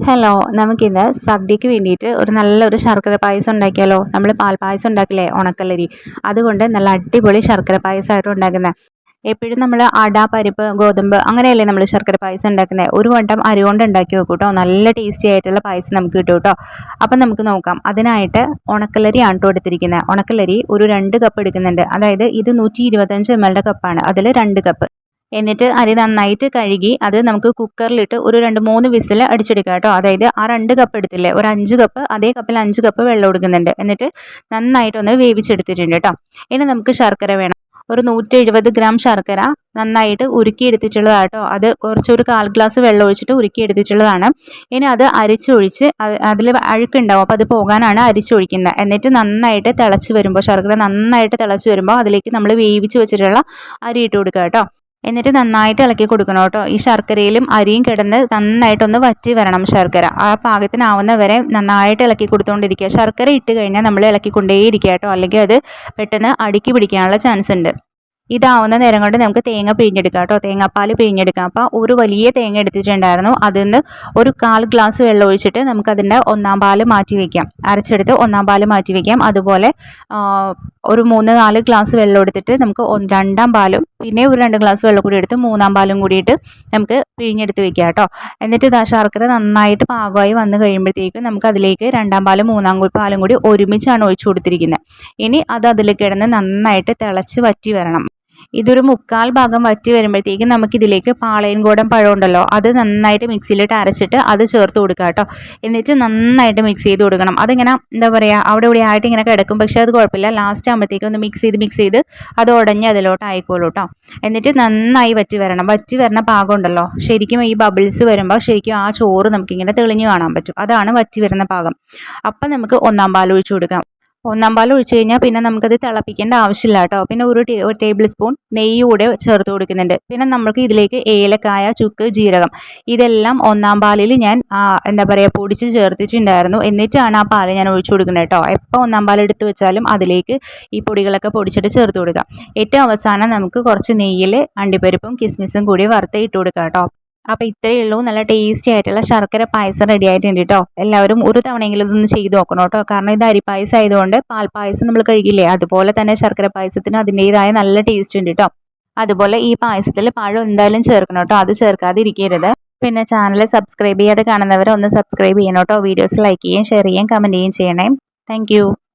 Hello നമുക്കിന്ന് സദ്യക്ക് വേണ്ടിയിട്ട് ഒരു നല്ലൊരു ശർക്കര പായസം ഉണ്ടാക്കിയാലോ? നമ്മൾ പാൽപ്പായസം ഉണ്ടാക്കില്ലേ? ഉണക്കലരി. അതുകൊണ്ട് നല്ല അടിപൊളി ശർക്കര പായസമായിട്ട് ഉണ്ടാക്കുന്നത് എപ്പോഴും നമ്മൾ അട പരിപ്പ് ഗോതമ്പ് അങ്ങനെയല്ലേ നമ്മൾ ശർക്കര പായസം ഉണ്ടാക്കുന്നത് ഒരു വട്ടം അരി കൊണ്ട് ഉണ്ടാക്കി വെക്കും കേട്ടോ നല്ല ടേസ്റ്റി ആയിട്ടുള്ള പായസം നമുക്ക് കിട്ടും കേട്ടോ. അപ്പം നമുക്ക് നോക്കാം. അതിനായിട്ട് ഉണക്കലരിയാണ് കേട്ടോ എടുത്തിരിക്കുന്നത് ഉണക്കലരി ഒരു രണ്ട് കപ്പ് എടുക്കുന്നുണ്ട്. അതായത് ഇത് നൂറ്റി ഇരുപത്തഞ്ച് എം എൽ കപ്പാണ് അതിൽ രണ്ട് കപ്പ് എന്നിട്ട് അരി നന്നായിട്ട് കഴുകി അത് നമുക്ക് കുക്കറിലിട്ട് ഒരു രണ്ട് മൂന്ന് വിസിൽ അടിച്ചെടുക്കുക കേട്ടോ. അതായത് ആ രണ്ട് കപ്പ് എടുത്തില്ലേ ഒരു അഞ്ച് കപ്പ് അതേ കപ്പിൽ അഞ്ച് കപ്പ് വെള്ളം എടുക്കുന്നുണ്ട് എന്നിട്ട് നന്നായിട്ടൊന്ന് വേവിച്ചെടുത്തിട്ടുണ്ട് കേട്ടോ. ഇനി നമുക്ക് ശർക്കര വേണം. ഒരു നൂറ്റി എഴുപത് ഗ്രാം ശർക്കര നന്നായിട്ട് ഉരുക്കി എടുത്തിട്ടുള്ളതാണ് അത് കുറച്ചൊരു കാൽ ഗ്ലാസ് വെള്ളം ഒഴിച്ചിട്ട് ഉരുക്കി എടുത്തിട്ടുള്ളതാണ് ഇനി അത് അരിച്ചൊഴിച്ച് അതിൽ അഴുക്കുണ്ടാവും. അപ്പോൾ അത് പോകാനാണ് അരിച്ചൊഴിക്കുന്നത്. എന്നിട്ട് നന്നായിട്ട് തിളച്ച് വരുമ്പോൾ ശർക്കര നന്നായിട്ട് തിളച്ച് വരുമ്പോൾ അതിലേക്ക് നമ്മൾ വേവിച്ച് വെച്ചിട്ടുള്ള അരി ഇട്ട് കൊടുക്കുക കേട്ടോ. എന്നിട്ട് നന്നായിട്ട് ഇളക്കി കൊടുക്കണം കേട്ടോ. ഈ ശർക്കരയിലും അരിയും കിടന്ന് നന്നായിട്ടൊന്ന് വറ്റി വരണം ശർക്കര. ആ പാകത്തിനാവുന്ന വരെ നന്നായിട്ട് ഇളക്കി കൊടുത്തുകൊണ്ടിരിക്കുക ശർക്കര ഇട്ട് കഴിഞ്ഞാൽ നമ്മൾ ഇളക്കി കൊണ്ടേയിരിക്കുക കേട്ടോ. അല്ലെങ്കിൽ അത് പെട്ടെന്ന് അടുക്കി പിടിക്കാനുള്ള ചാൻസ് ഉണ്ട്. ഇതാവുന്ന നേരം കൊണ്ട് നമുക്ക് തേങ്ങ പിഴിഞ്ഞെടുക്കാം കേട്ടോ. തേങ്ങാപ്പാൽ പിഴിഞ്ഞെടുക്കാം. അപ്പോൾ ഒരു വലിയ തേങ്ങ എടുത്തിട്ടുണ്ടായിരുന്നു. അതിൽ നിന്ന് ഒരു കാൽ ഗ്ലാസ് വെള്ളം ഒഴിച്ചിട്ട് നമുക്കതിന്റെ ഒന്നാം പാൽ മാറ്റി വയ്ക്കാം അരച്ചെടുത്ത് ഒന്നാം പാൽ മാറ്റി വയ്ക്കാം അതുപോലെ ഒരു മൂന്ന് നാല് ഗ്ലാസ് വെള്ളം എടുത്തിട്ട് നമുക്ക് രണ്ടാം പാലും പിന്നെ ഒരു രണ്ട് ഗ്ലാസ് വെള്ളം കൂടി എടുത്ത് മൂന്നാം പാലും കൂടിയിട്ട് നമുക്ക് പിഴിഞ്ഞെടുത്ത് വെക്കാം കേട്ടോ. എന്നിട്ട് ഇതാ ശർക്കര നന്നായിട്ട് പാകമായി വന്നു കഴിയുമ്പോഴത്തേക്കും നമുക്ക് അതിലേക്ക് രണ്ടാം പാലും മൂന്നാം പാലും കൂടി ഒരുമിച്ചാണ് ഒഴിച്ചു കൊടുത്തിരിക്കുന്നത് ഇനി അത് അതിൽ കിടന്ന് നന്നായിട്ട് തിളച്ച് വറ്റി വരണം. ഇതൊരു മുക്കാൽ ഭാഗം വറ്റി വരുമ്പോഴത്തേക്കും നമുക്കിതിലേക്ക് പാളയൻകോടൻ പഴം ഉണ്ടല്ലോ അത് നന്നായിട്ട് മിക്സിയിലിട്ട് അരച്ചിട്ട് അത് ചേർത്ത് കൊടുക്കുക കേട്ടോ. എന്നിട്ട് നന്നായിട്ട് മിക്സ് ചെയ്ത് കൊടുക്കണം. അതിങ്ങനെ എന്താ പറയുക അവിടെ ഇവിടെ ആയിട്ട് ഇങ്ങനെ കിടക്കും. പക്ഷേ അത് കുഴപ്പമില്ല. ലാസ്റ്റ് ആകുമ്പോഴത്തേക്കും ഒന്ന് മിക്സ് ചെയ്ത് മിക്സ് ചെയ്ത് അത് ഉടഞ്ഞ് അതിലോട്ട് ആയിക്കോളൂ കേട്ടോ. എന്നിട്ട് നന്നായി വറ്റി വരണം. വറ്റി വരണ പാകം ഉണ്ടല്ലോ ശരിക്കും ഈ ബബിൾസ് വരുമ്പോൾ ശരിക്കും ആ ചോറ് നമുക്കിങ്ങനെ തെളിഞ്ഞ് കാണാൻ പറ്റും. അതാണ് വറ്റി വരുന്ന പാകം അപ്പം നമുക്ക് ഒന്നാം പാൽ ഒഴിച്ചു കൊടുക്കാം. ഒന്നാം പാൽ ഒഴിച്ചു കഴിഞ്ഞാൽ പിന്നെ നമുക്കത് തിളപ്പിക്കേണ്ട ആവശ്യമില്ല കേട്ടോ. പിന്നെ ഒരു ടേബിൾ സ്പൂൺ നെയ്യ് കൂടെ ചേർത്ത് കൊടുക്കുന്നുണ്ട്. പിന്നെ നമുക്ക് ഇതിലേക്ക് ഏലക്കായ ചുക്ക് ജീരകം ഇതെല്ലാം ഒന്നാം പാലിൽ ഞാൻ എന്താ പറയുക പൊടിച്ച് ചേർത്തിട്ടുണ്ടായിരുന്നു. എന്നിട്ടാണ് ആ പാൽ ഞാൻ ഒഴിച്ചു കൊടുക്കുന്നത് കേട്ടോ. എപ്പോൾ ഒന്നാം പാൽ എടുത്ത് വെച്ചാലും അതിലേക്ക് ഈ പൊടികളൊക്കെ പൊടിച്ചിട്ട് ചേർത്ത് കൊടുക്കാം. ഏറ്റവും അവസാനം നമുക്ക് കുറച്ച് നെയ്യിൽ അണ്ടിപ്പരിപ്പും കിസ്മിസും കൂടി വറുത്ത് ഇട്ട് കൊടുക്കാം കേട്ടോ. അപ്പോൾ ഇത്രയേ ഉള്ളൂ. നല്ല ടേസ്റ്റി ആയിട്ടുള്ള ശർക്കര പായസം റെഡി ആയിട്ടുണ്ട് കേട്ടോ എല്ലാവരും ഒരു തവണയെങ്കിലും ഇതൊന്ന് ചെയ്ത് നോക്കണം കേട്ടോ കാരണം ഇത് അരിപ്പായസം ആയതുകൊണ്ട് പാൽപ്പായസം നമ്മൾ കഴിക്കില്ലേ അതുപോലെ തന്നെ ശർക്കര പായസത്തിന് അതിന്റെതായ നല്ല ടേസ്റ്റ് ഉണ്ട് കേട്ടോ അതുപോലെ ഈ പായസത്തിൽ പഴം എന്തായാലും ചേർക്കണം കേട്ടോ അത് ചേർക്കാതെ ഇരിക്കരുത് പിന്നെ ചാനൽ സബ്സ്ക്രൈബ് ചെയ്യാതെ കാണുന്നവർ ഒന്ന് സബ്സ്ക്രൈബ് ചെയ്യണം കേട്ടോ വീഡിയോസ് ലൈക്ക് ചെയ്യുകയും ഷെയർ ചെയ്യുകയും കമന്റ് ചെയ്യുകയും ചെയ്യണേ. താങ്ക്